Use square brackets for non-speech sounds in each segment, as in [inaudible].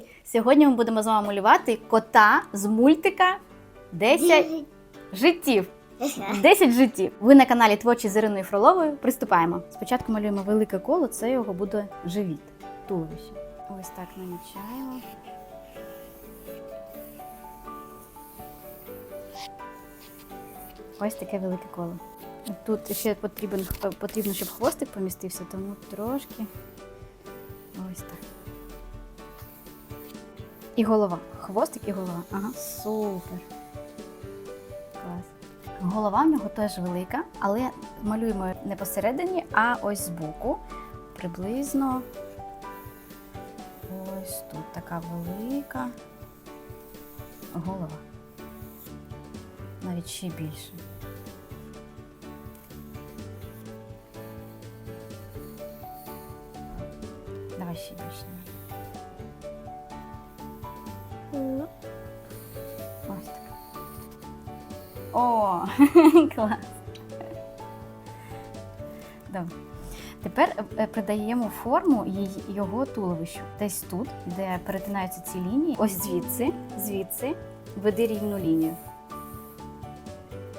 Привіт. Сьогодні ми будемо з вами малювати кота з мультика 10 життів. 10 життів. Ви на каналі Творчі з Іриною Фроловою. Приступаємо. Спочатку малюємо велике коло, це його буде живіт, туловище. Ось так намічаємо. Ось таке велике коло. Тут ще потрібен, потрібно, щоб хвостик помістився, тому трошки. Ось так. І голова. Хвостик і голова. Ага, супер. Клас. Голова в нього теж велика, але малюємо не посередині, а ось збоку. Приблизно ось тут така велика голова. Навіть ще більше. Давай ще більше. О, [laughs] клас. Добре. Тепер е, придаємо форму його туловищу. Десь тут, де перетинаються ці лінії. Ось звідси, звідси веди рівну лінію.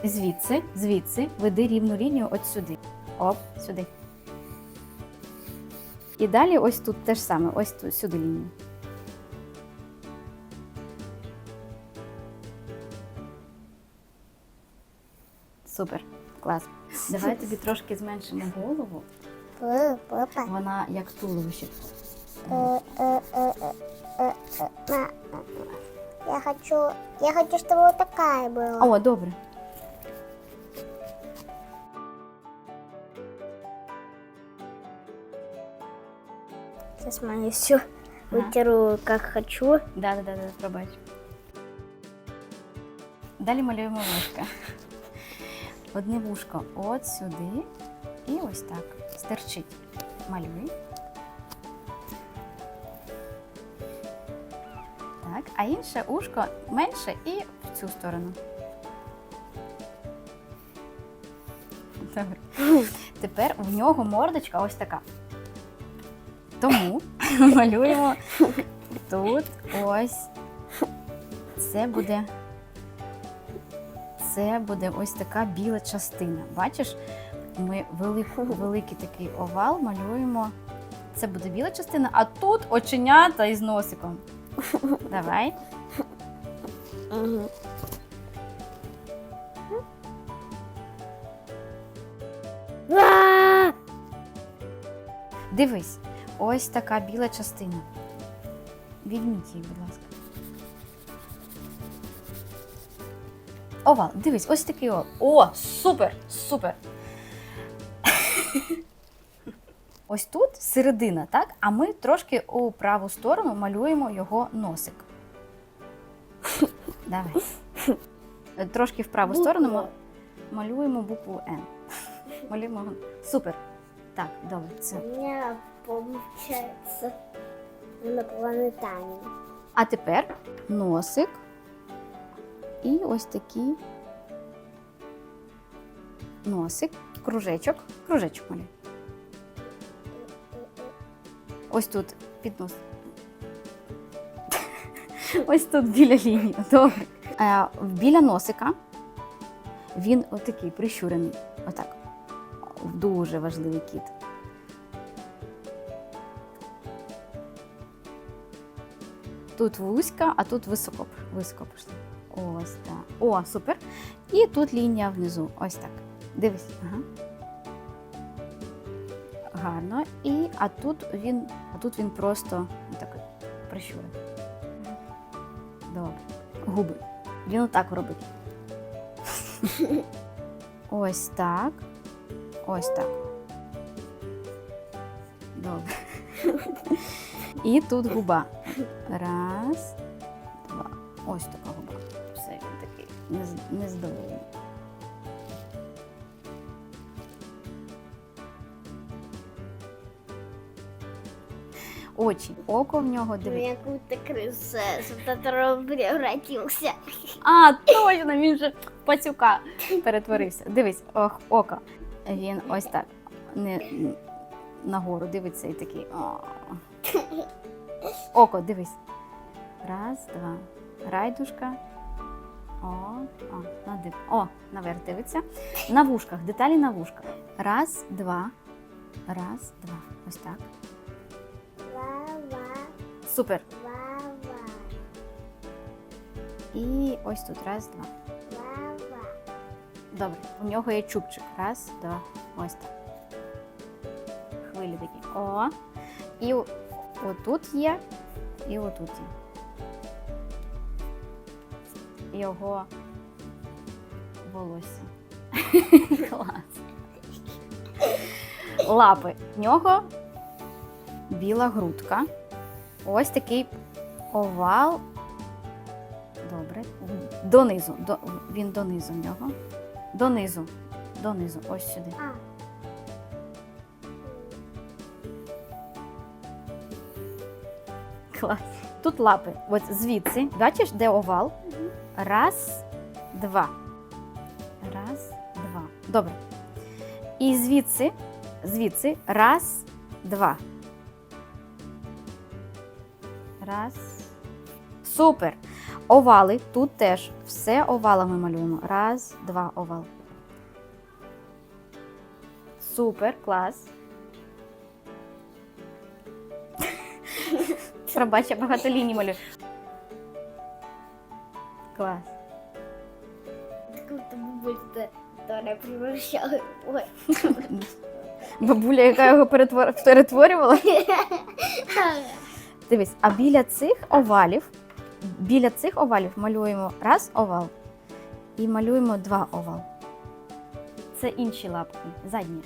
Звідси, звідси веди рівну лінію от сюди. Оп, сюди. І далі ось тут те ж саме, ось тут, сюди лінію. Супер, клас. Давай тобі трошки зменшимо голову. п- папа. Вона як туловище. Э, э, э, э, э, э, на. Я хочу, я хочу, чтобы вот такая была. О, добре. Сейчас мою все вытеру, как хочу. Да, да, да, да, пробач. Далі малюємо вушка. Одне вушко от сюди і ось так. Стерчить. Малюй. Так, а інше ушко менше і в цю сторону. Добре. Тепер в нього мордочка ось така. Тому малюємо тут ось. Це буде. Це буде ось така біла частина. Бачиш, ми велику, великий такий овал малюємо. Це буде біла частина, а тут оченята із носиком. Давай. Дивись, ось така біла частина. Відміть її, будь ласка. Овал, дивись, ось такий овал. О, супер! Супер! [laughs] ось тут середина, так? А ми трошки у праву сторону малюємо його носик. [laughs] Давай. Трошки в праву сторону ма- малюємо букву Н. [laughs] Малюємо. Супер. Так, добре, це. У меня получается инопланетянин. А тепер носик. І ось такий носик, кружечок, кружечок малюй. Ось тут під нос. [laughs] Ось тут біля лінії. Добре. Е, біля носика він отакий прищурений. Отак. Дуже важливий кіт. Тут вузька, а тут високо, високо пішло. Ось так. О, супер. І тут лінія внизу. Ось так. Дивись. Ага. Гарно. І а тут він, а тут він просто так прищурений. Добре. Губи. Він отак робить. Ось так. Ось так. Добре. І тут губа. Раз, два. Ось. Все, такий. Очі. Око в нього У диви. меня какую-то принцессу, в которую превратился. А, точно, він же пацюка перетворився. Дивись, ох, око. Він ось так. Не, нагору дивиться і такий. «А». [laughs] Око, дивись. Раз, два. Райдушка. О, о, на див. О, наверх дивиться. На вушках. Деталі на вушках. Раз, два. Раз, два. Ось так. Супер. І ось тут. Раз, два. Добре. У нього є чубчик. Раз, два. Ось так. Хвилі такі. О. І отут є, і отут є. Його волосся. [laughs] Клас. Лапи. В нього біла грудка. Ось такий овал. Добре. Донизу. До, він донизу в нього. Донизу. Донизу. Ось сюди. Клас. Тут лапи. От звідси. Бачиш, де овал? Раз, два. Раз, два. Добре. І звідси, звідси, раз, два. Раз. Супер. Овали. Тут теж все овалами малюємо. Раз, два, овал. Супер, клас. [laughs] Пробач, я багато ліній малюю. Клас. Как будто бабулька, превращала Ой. [laughs] Бабуля, яка його перетвор... перетворювала. [laughs] Дивись, а біля цих овалів, біля цих овалів малюємо раз овал і малюємо два овал. Це інші лапки, задні.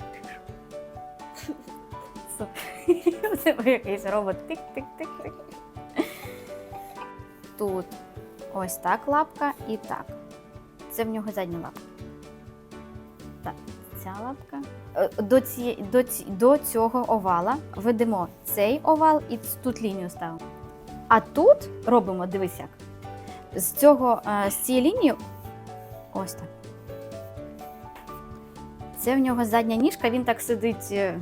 У тебе [laughs] якийсь робот. Тик-тик-тик-тик. Тут ось так лапка і так. Це в нього задня лапка. Так, ця лапка. Е, До, ці, до, до цього овала ведемо цей овал і тут лінію ставимо. А тут робимо, дивись як. З цього, е, з цієї лінії, ось так. Це в нього задня ніжка, він так сидить, е,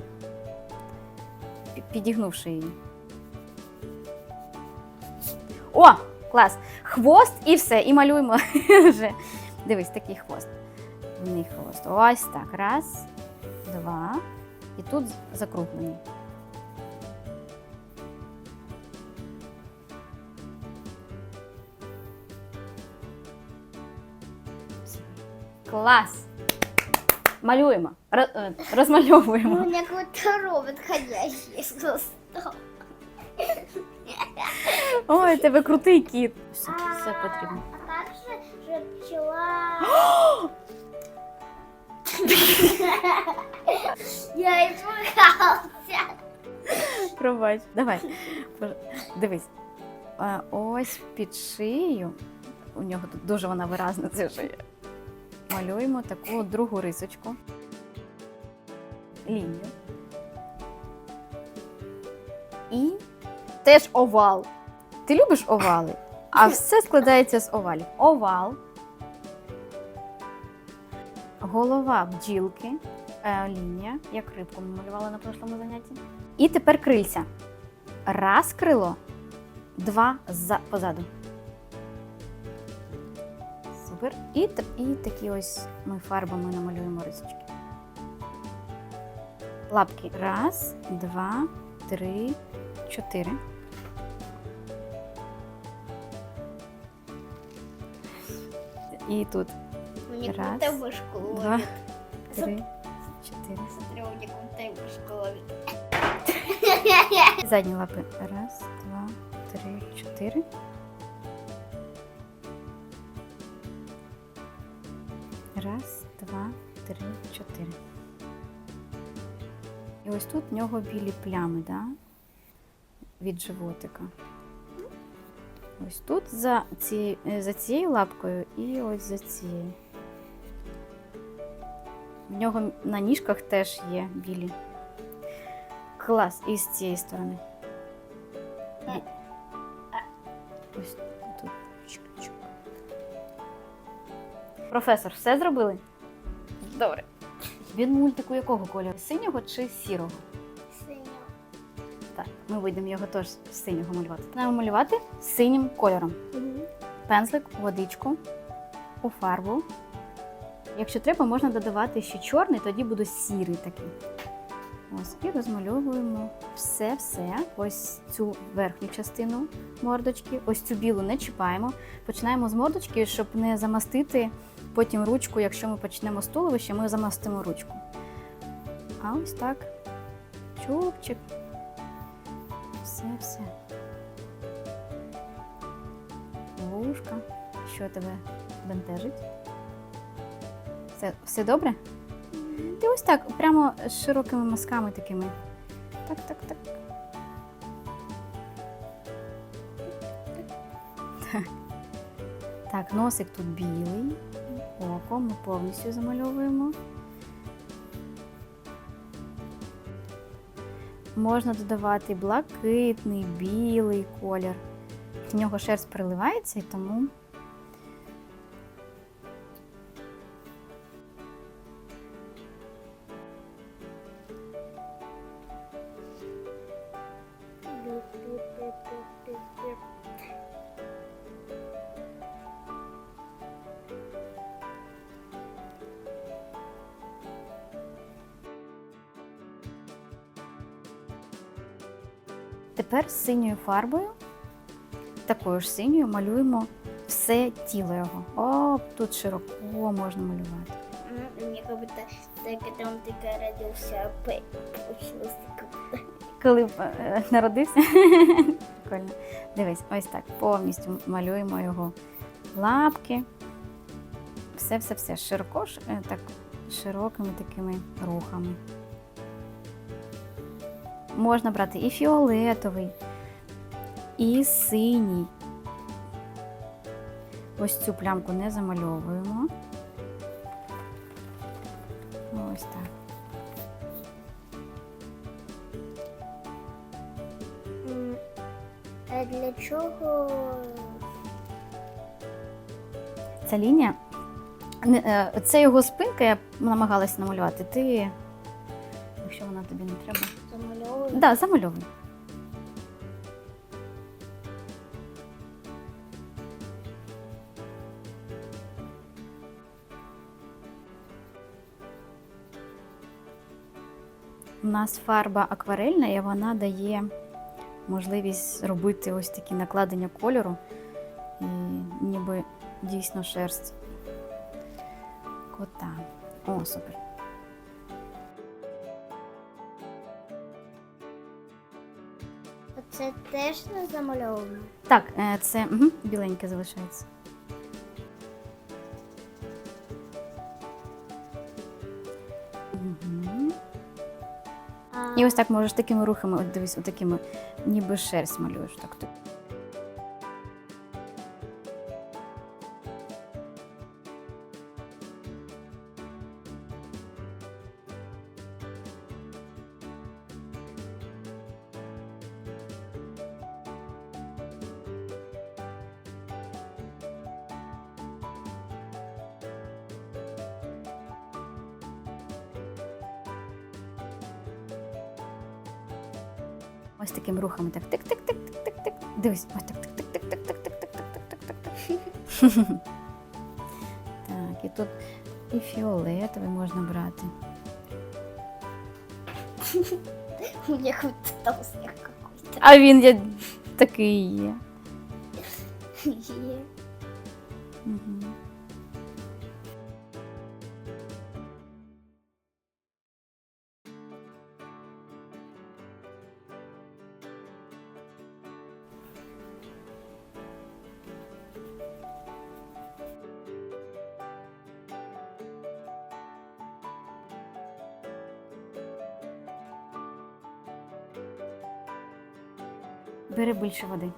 підігнувши її. О, клас! Хвост і все, і малюємо [laughs] вже. Дивись, такий хвост. В них хвост. Ось так. Раз, два. І тут закруглений. Клас! Малюємо, е, розмальовуємо. У меня какой-то робот ходящий стал. Ой, тебе крутий кіт. Все, все потрібно. А как же, же пчела? [gasps] Я испугался. Пробач. Давай. Дивись. Ось під шиєю. У нього тут дуже вона виразна, ця шия. Малюємо таку другу рисочку. Лінію. І теж овал. Ти любиш овали? А все складається з овалів. Овал. Голова бджілки. Е, лінія, як рибку ми малювали на прошлому занятті. І тепер крильця. Раз крило, два за, позаду. Супер. І, і такі ось ми фарбами намалюємо рисочки. Лапки. Раз, два, три, чотири. І тут них Раз, мышку два, три, чотири. Смотри, у будто мышку. Задні лапи. Раз, два, три, чотири. Раз, два, три, чотири. І ось тут в нього білі плями, да? Від животика. Ось тут за, ці, е, за цією лапкою і ось за цією. В нього на ніжках теж є білі. Клас, і з цієї сторони. Ось тут. Професор, все зробили? Добре. Він мультику якого кольору? Синього чи сірого? Так. Ми будемо його теж з синього малювати. Починаємо малювати синім кольором. Пензлик, водичку, у фарбу. Якщо треба, можна додавати ще чорний, тоді буде сірий такий. Ось, і розмальовуємо все-все. Ось цю верхню частину мордочки, ось цю білу не чіпаємо. Починаємо з мордочки, щоб не замастити потім ручку. Якщо ми почнемо з туловища, ми замастимо ручку. А ось так. Чупчик. Все-все. Вушка. Що тебе бентежить? Все, все добре? Ти ось так, прямо з широкими мазками такими. Так, так, так. Так. Так, носик тут білий. Око ми повністю замальовуємо. Можна додавати блакитний, білий колір. В нього шерсть переливається і тому Тепер синьою фарбою, такою ж синьою, малюємо все тіло його. О, тут широко можна малювати. Как будто, так, получилось как будто. Коли е, народився. Прикольно. Дивись, ось так. Повністю малюємо його лапки. Все-все-все. Широко, е, так, широкими такими рухами. Можна брати і фіолетовий, і синій. Ось цю плямку не замальовуємо. Ось так. А для чого? Ця лінія. е, Це його спинка, я намагалася намалювати. Ти, якщо вона тобі не треба. Замальовую? Так, да, замальовуй. У нас фарба акварельна, і вона дає можливість робити ось такі накладення кольору, і ніби дійсно шерсть кота. О, супер. Це теж не замальовано? Так, е, це угу, біленьке залишається. Угу. А, І ось так можеш такими рухами, от дивись, отакими, ніби шерсть малюєш. Так, Ось такими рухами так тик-тик-тик-тик-тик-тик. Дивись, ось так тик-тик-тик-тик-тик-тик-тик-тик-тик. Так, і тут і фіолетовий можна брати. У будто там снег какой-то. А він є такий є. Е. Мгм. Бери більше води.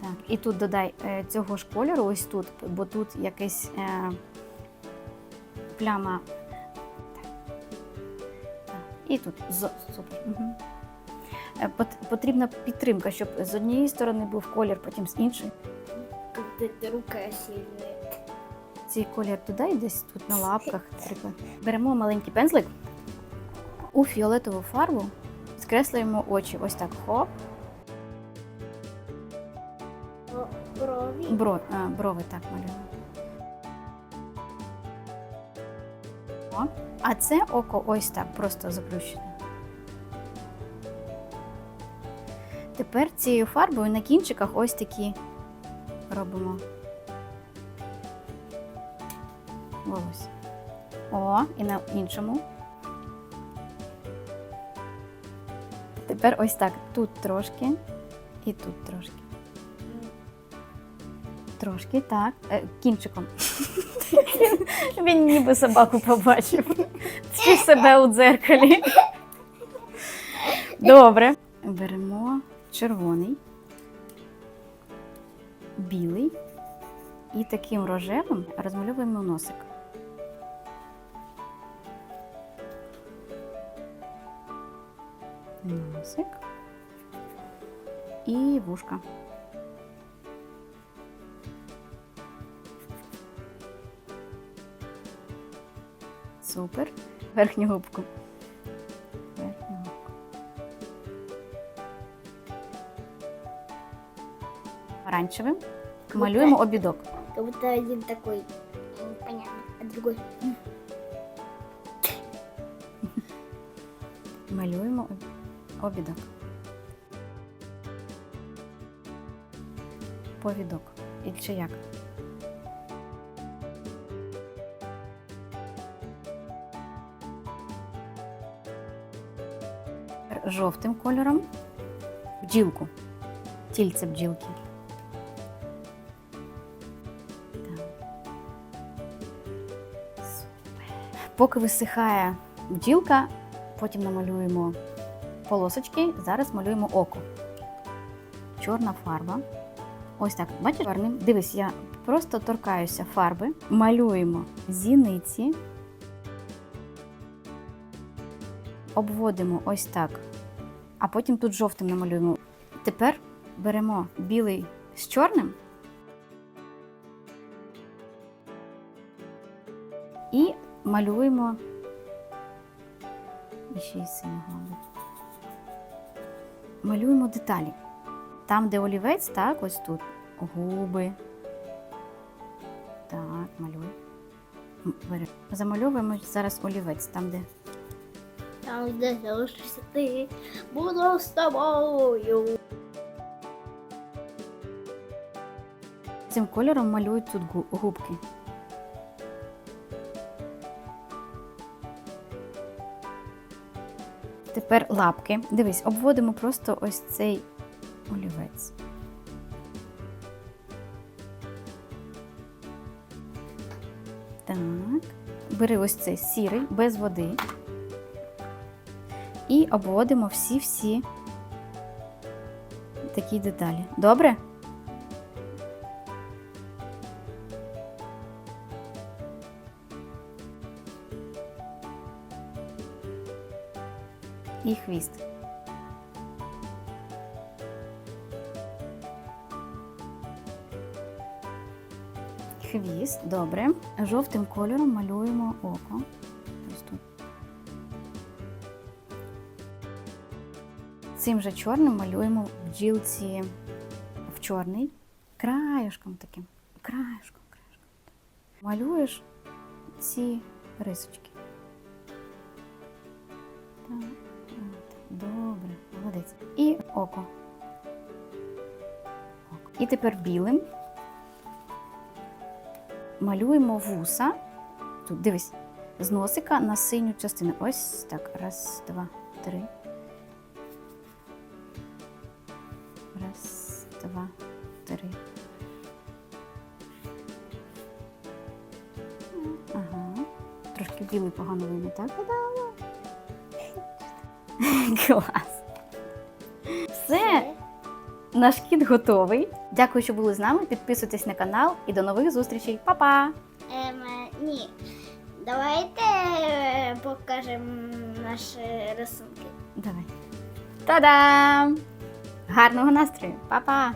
Так, і тут додай е, цього ж кольору, ось тут, бо тут якась е, пляма. Так. І тут супер. Угу. Потрібна підтримка, щоб з однієї сторони був колір, потім з іншої. Будто рука сильная. Цей колір додай десь тут на лапках. Беремо маленький пензлик У фіолетову фарбу скреслюємо очі. Ось так. Хоп. Брові. Бро, а, брови так малюємо. О, а це око ось так, просто заплющене. Тепер цією фарбою на кінчиках ось такі робимо. Волосся. О, і на іншому. Тепер ось так. Тут трошки і тут трошки. Трошки, так. Е, кінчиком. [laughs] Він ніби собаку побачив. Чи себе у дзеркалі. Добре. Беремо червоний, білий і таким рожевим розмальовуємо носик. Вушка. Супер. Верхню губку. Верхню губку. Оранжевим. Малюємо обідок. Как будто один такой понятно, а другой. Малюємо об- обідок. Повідок. І чи як? Жовтим кольором бджілку. Тільце бджілки. Поки висихає бджілка, потім намалюємо полосочки. Зараз малюємо око. Чорна фарба. Ось так. Бачиш, чорним. Дивись, я просто торкаюся фарби, малюємо зіниці, обводимо ось так, а потім тут жовтим намалюємо. Тепер беремо білий з чорним і малюємо ще й синього. Малюємо деталі. Там, де олівець, так, ось тут. Губи. Так, малюй. Замальовуємо зараз олівець, там, де. Там, где залишишся ти, буду з тобою. Цим кольором малюють тут губки. Тепер лапки. Дивись, обводимо просто ось цей олівець. Так. Бери ось цей сірий, без води. І обводимо всі-всі такі деталі. Добре? і хвіст. Хвіст, добре. Жовтим кольором малюємо око. Цим же чорним малюємо в бджілці в чорний. Краєшком таким. Краєшком, краєшком. Малюєш ці рисочки. Так. Добре, молодець. І. Око. І тепер білим малюємо вуса. Тут дивись, з носика на синю частину. Ось так. Раз, два, три. Раз, два, три. Ага. Трошки білий погано видно, так? [laughs] Клас. Наш кіт готовий. Дякую, що були з нами. Підписуйтесь на канал і до нових зустрічей. Па-па! Ем, ні. Давайте е, покажемо наші рисунки. Давай. Та-дам! Гарного настрою! Па-па!